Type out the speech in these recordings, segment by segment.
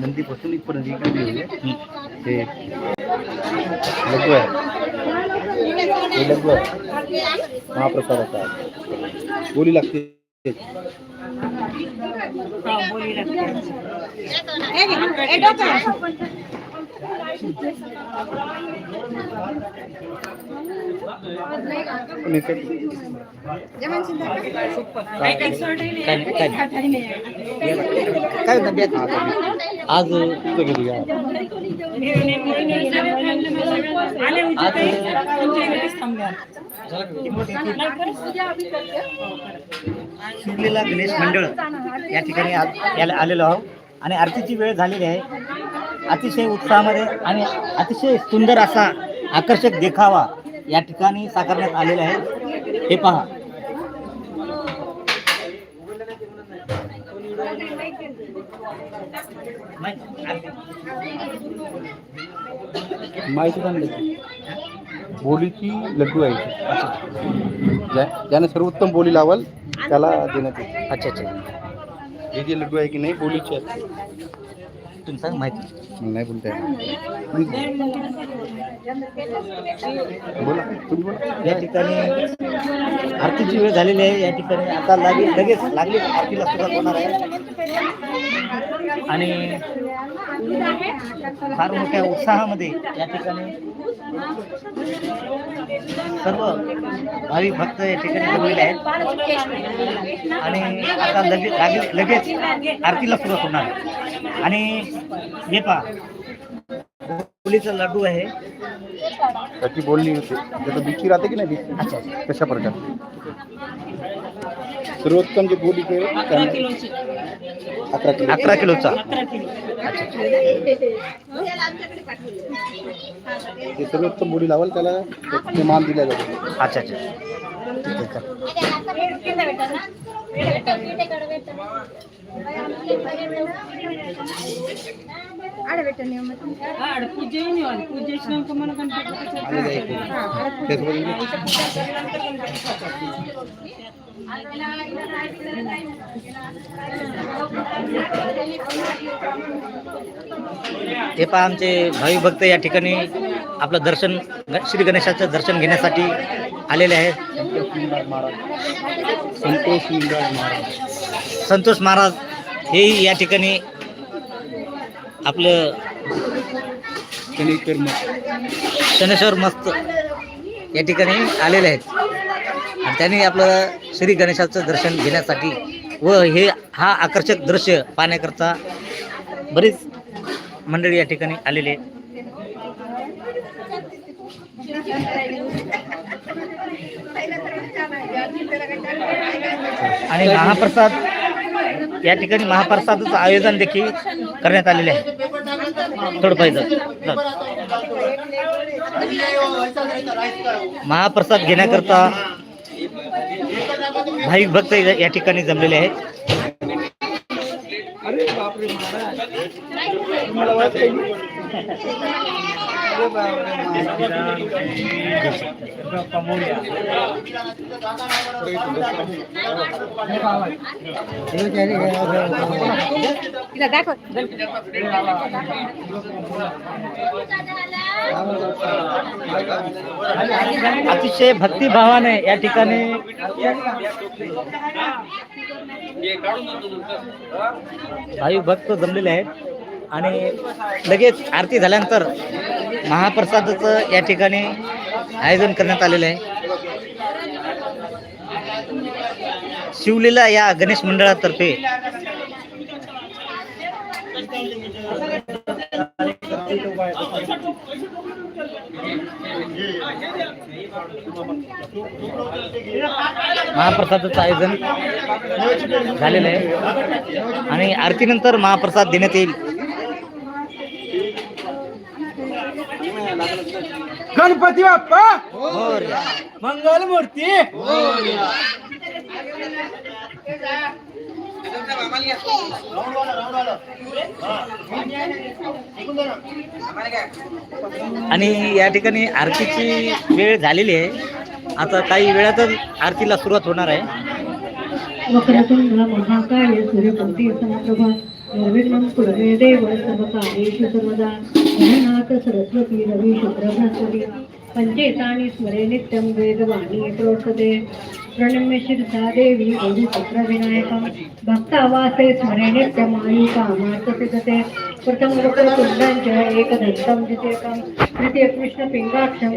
नंदी पासून इथपर्यंत इकडे येऊया. हे। लघु आहे हे। लघु आहे महाप्रसादाचा आहे बोली लागते पण याच्यात काय काय काय नंदी आज कुठे गेली का? शिवलेला गणेश मंडळ या ठिकाणी आ- याला आलेलो आहोत आणि आरतीची वेळ झालेली आहे अतिशय उत्साहामध्ये आणि अतिशय सुंदर असा आकर्षक देखावा या ठिकाणी साकारण्यात आलेला आहे. हे पहा. माहिती पण बोलीची लड्डू आहे. ज्याने सर्वोत्तम बोली लावल त्याला देण्यात येते अच्छा अच्छा. हे जे लड्डू आहे की नाही बोलीचे आहेत. तुम्ही सांग माहिती मला नाही बोलता येत. बोला तुम्ही बोला. या ठिकाणी आरतीची वेळ झालेली आहे. या ठिकाणी आता लागे लगेच लागली आरतीला सुरुवात होणार आहे. आणि फार मोठ्या उत्साहामध्ये या ठिकाणी सर्व भाविक भक्त या ठिकाणी जमलेले आहेत. आणि आता लगेच लागे- लगेच आरतीला सुरुवात होणार. आणि हे पहा पोलीचा लाडू आहे. त्याची बोलणी होते. जसं बिची राहते की नाही अच्छा. तशा प्रकारे? सर्वोत्तम जे बोली के अकरा किलो अकरा किलोचा जे सर्वोत्तम बोली लावल त्याला ते मान दिला जातो अच्छा अच्छा ठीक आहे का? आले हे पहा आमचे भाविक भक्त या ठिकाणी आपलं दर्शन श्री गणेशाचं दर्शन घेण्यासाठी आलेले आहेत. संतोष महाराज. संतोष महाराज हेही या ठिकाणी आपलं शनीकर मठ शनेश्वर मस्त या ठिकाणी आलेले आहेत. आणि त्यांनी आपलं श्री गणेशाचं दर्शन घेण्यासाठी व हे हा आकर्षक दृश्य पाहण्याकरता बरीच मंडळी या ठिकाणी आलेली आहेत. आणि महाप्रसाद या ठिकाणी महाप्रसादाचं आयोजन देखील करण्यात आलेले आहे. थोडं पाहिजे. महाप्रसाद घेण्याकरता भाविक भक्त या ठिकाणी जमलेले आहेत. अतिशय भक्तिभावाने या ठिकाणी भाई भक्त जमलेले आहेत. आणि लगेच आरती झाल्यानंतर महाप्रसादाचं या ठिकाणी आयोजन करण्यात आलेलं आहे. शिवलीला या गणेश मंडळातर्फे महाप्रसादाचं आयोजन झालेलं आहे. आणि आरतीनंतर महाप्रसाद देण्यात येईल. गणपती बाप्पा! मोरया. मंगल मूर्ती आणि या ठिकाणी आरतीची वेळ झालेली आहे. आता काही वेळातच आरतीला सुरुवात होणार आहे. सरस्वती रवी शुक्र बृहस्पती स्मरे नित्यम वेदवाणी प्रोषते प्रणम्य शिरसा देवी गौरीपुत्र विनायकं भक्तावासे स्मरे नित्यं आयु कामार्थ सिद्धते प्रथम वक्रतुण्डं च एकदन्तं द्वितीयकं तृतीय कृष्णपिङ्गाक्षं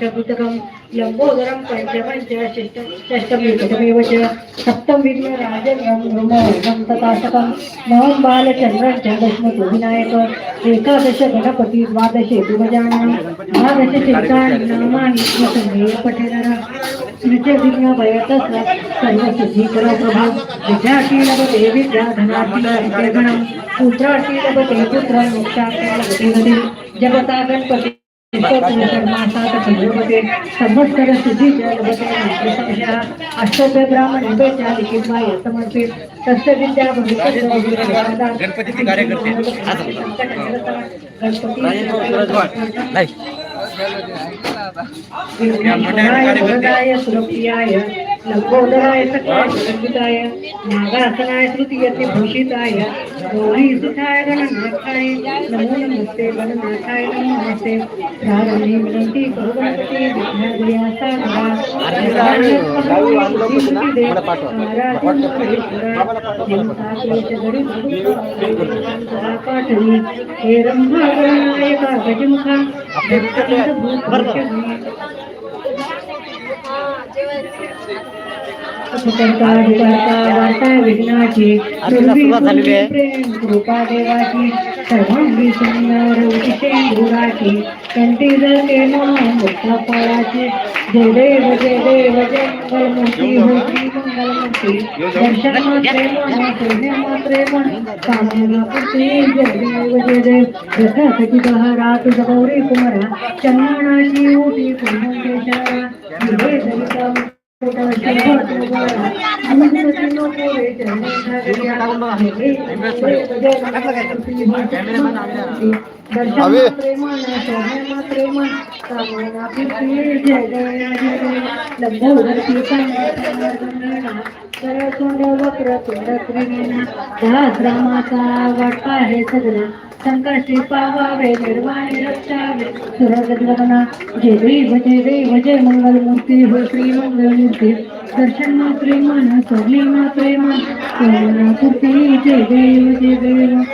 च कृतकं लम्बोदरं पञ्चमं च षष्ठं षष्ठमेव च सप्तं विघ्नराजं ब्रह्मवर्गं तथाशकं नवं बालचन्द्रं च दशमतो विनायक एकादश गणपति द्वादशे द्विगजाननं द्वादश चिन्तानि स्वसङ्गे पठेनर सृज विघ्नभयतः सर्वसिद्धिकर प्रभो विद्याशीलवते विद्याधनार्थी गणं पुत्राशीलवते पुत्रं मोक्षाशीलवते गतिं जगता गणपति षण्मासात् संवत्सर सिद्धि लभते संशयः अष्टोत्तर ब्राह्मण लिखित्वाय समर्पित तस्य विद्या गणपतीचे कार्यकर्ते. गणपती સુરપ્રિયાય लंबोदराय सकाय नागासनाय तृतीयते भूषिताय गौरी सुखाय गणनाथाय, नमो नमस्ते गणनाथाय नमो नमस्ते प्रारंभी विनंती मला पाठवा. पाठवी हे रंभा वार्ता विघ्नाची. प्रेम कृपा देवाची सर्वांगी सुंदर उदिशेंदुराची कंठी जळते मोठ्या फळाची जय देव जय देव जय मंगलमूर्ती हो श्री मंगलमूर्ती। दर्शन मात्रे मन मात्रे मन कामना पुत्री जय देव जय देव। रथासाठी बहारा तुझ गौरी कुमारा चंदनाची ओटी कैमरे में पावावे निर्वाणी रक्षावे। सुरगत जय देव जय देव जय मंगल मूर्ती हो श्री मंगल मूर्ती। दर्शन मात्रे मन सोडली मात्रे मन सोना जय देव जय देव।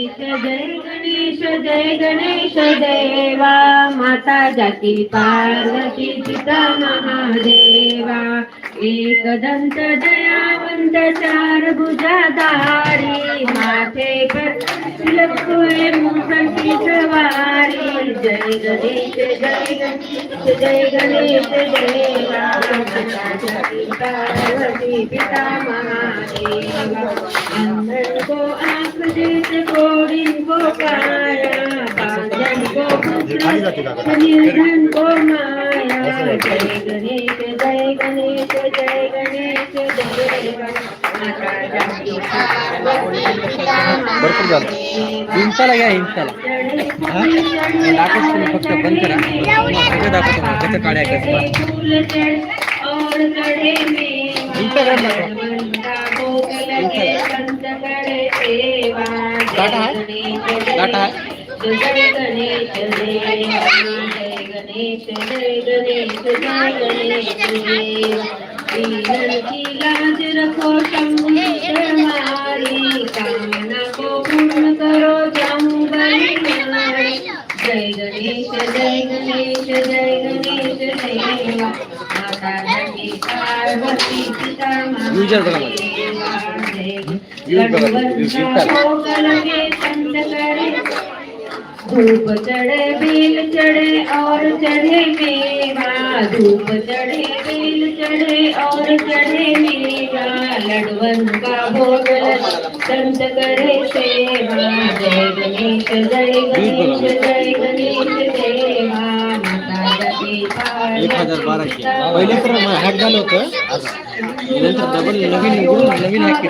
जय गणेश जय गणेश देवा माता जाती पार्वती पिता महादेवा। एक दंत दयावंत चार भुजाधारी, माथे पर तिलकोय मुखंती सवारी जय गणेश जय गणेश जय गणेश देवा माता जाती पार्वती पिता महादेवा। अंधन को सुजित गोविंद गोपाया बाजन गो भरपूर झालं हिंसाला. घ्या हिंसाला. दाखवच फक्त बंद करा. दाखवतो मला त्याचं दाखवा गणेश देवा दीनन की लाज रखो शंभु हमारी कामना को पूर्ण करो जाऊं बलिहारी जय गणेश जय गणेश जय गणेश देवा माता नंदी पार्वती पिता धूप चढ़े बेल चढ़े और चढ़े मेवा। धूप चढ़े बेल चढ़े और चढ़े मेवा। लडवन का भोग संत करे सेवा। जय गणेश जय गणेश जय गणेश जय एक हज़ार बाराशे पहिले तर हॅक झालं होतं नंतर डबल नवीन उघडून नवीन हॅक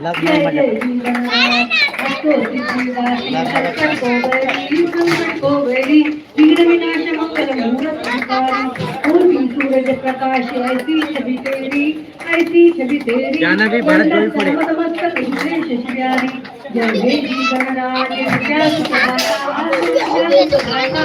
केलं सूरज प्रकाश ऐसी छवि तेरी ऐसी छवि तेरी भी भारत जोड़ी पड़े। नतमस्तक हिंदे शशियारी जय हे जीवन जय सुखदाता जय सुखदाता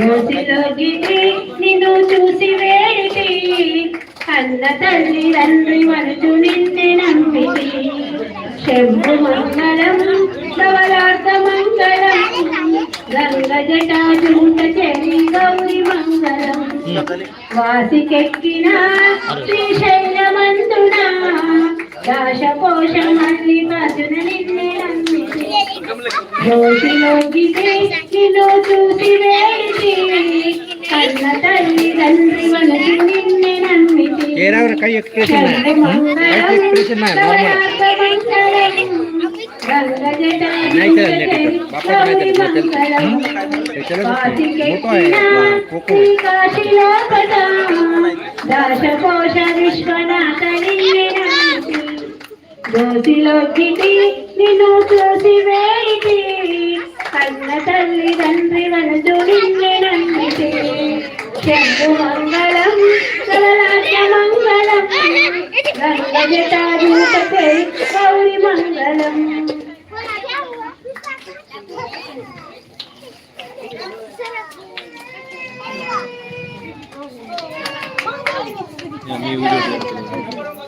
రోజులోగిని నిన్ను చూసి వేటి కన్న తల్లి తండ్రి మనసు నిన్నే నమ్మితి. శంభు మంగళం ధవలార్థ మంగళం గంగ జటాజూట చెవి గౌరి మంగళం. వాసికెక్కిన శ్రీశైలమందున దాశకోశమల్లి మధున నిన్నే నమ్మితి. లోగిలోగితే నిన్ను చూసి వేడిచి కన్న తల్లి తండ్రి మనసి నిన్నే నమ్మితి ఏరావర కై ఎక్స్ప్రెషన్ ఎక్స్ప్రెషన్ నార్మల్ విశ్వనాథ నిన్నే నమ్మితి దోసిలోకిటి నిన్ను చూసి వేయిటి కన్న తల్లి తండ్రి వనదు నిన్నే నమ్మితే. చెంగు మంగళం కలరాజ మంగళం. గౌరి మంగళం. మీ ఊరు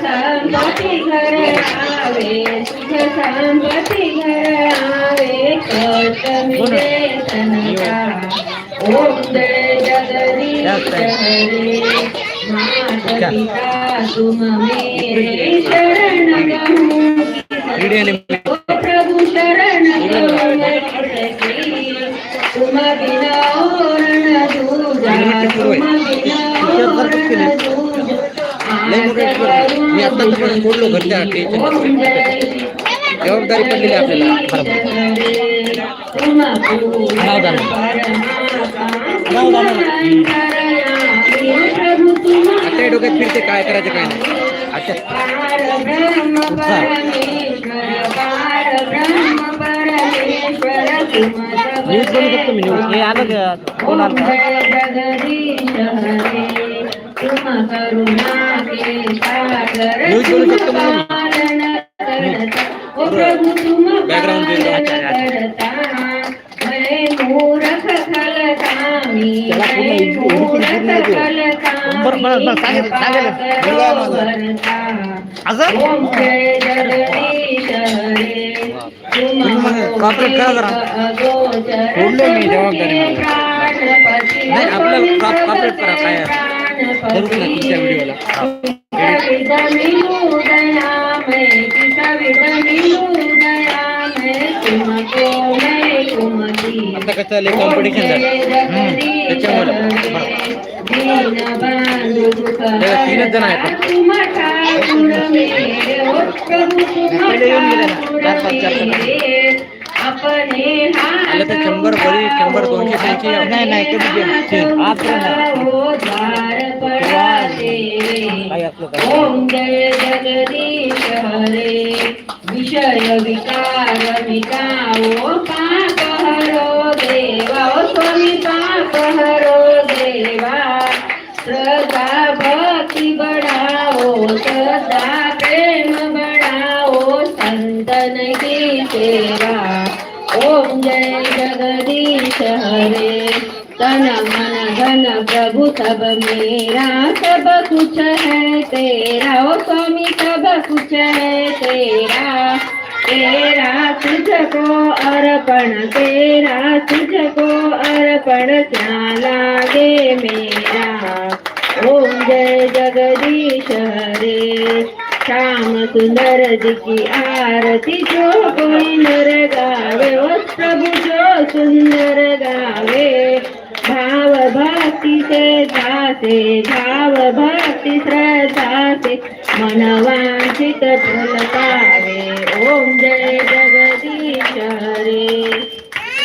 સંપતિ ઘર આવે સુખ સંપતિ ઘર આવે કટમિલે સનકા ઓમ જય જગદીશ માતા પિતા તુમ મેરે શરણ ગમુ પ્રભુ શરણ ગમુ तुम बिना और न दूजा लय मोठं काय काय न्यूज़ बनवू शकतो मी न्यूज़ हे? का? न्यूज़ बनवू शकतो म्हणून Background दे दो. मूरख खलकामी त्याला पूर्ण editing पूर्ण येते. बस, बस, सांगितलं, सांगितलं. मुलगा आहे माझा. असं ओम जय जगदीश हरे तुम्ही मग करा जरा. सोडलं मी जबाबदारी मला. नाही, आपलं co- cooperate करा, काय. करू नका तुमच्या व्हिडिओला आता कसं झालं कॉम्पिटिशन झालं त्याच्यामुळे तीनच जण आहेत. पहिले येऊन गेले ना, चार पाच चार पाच. आलं तर शंभर बळी शंभर दोनशे त्यांची नाही नाही गेलं आजपर्यंत काही असलं काय ओम जय जगदीश हरे विषय विकार मिटाओ पाप हरो देवा ओ स्वामी पाप हरो देवा। श्रद्धा भक्ति बढ़ाओ श्रद्धा प्रेम बढ़ाओ संतन की सेवा ओम जय जगदीश हरे, तन मन धन प्रभु सब मेरा। सब कुछ है तेरा। ओ स्वामी सब कुछ है तेरा। तेरा तुझको अर्पण, तेरा तुझको अर्पण क्या लागे मेरा? ओम जय जगदीश हरे। श्याम सुंदर जी की आरती जो कोई नर गावे ओ प्रभु जो सुंदर गावे. भाव भक्ति से जाते भाव भक्ति श्रद्धा से मनवांचित फल पावे ओम जय जगदीश हरे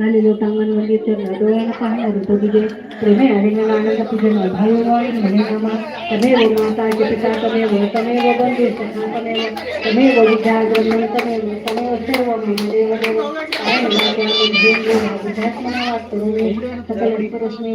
nalilutangan ng teacher na doon na pahina dito dito prime ay rin nga nga kapit na bayo mo ay hindi na ma kami ro mga tayo kapit sa kami ro kami ro bandi sa kami ro kami ro bigyan ro ng kami ro kami ro sir wag mo hindi mo ro ay hindi mo ro hindi mo ro bigyan mo na wag mo ro sa kalipuros ni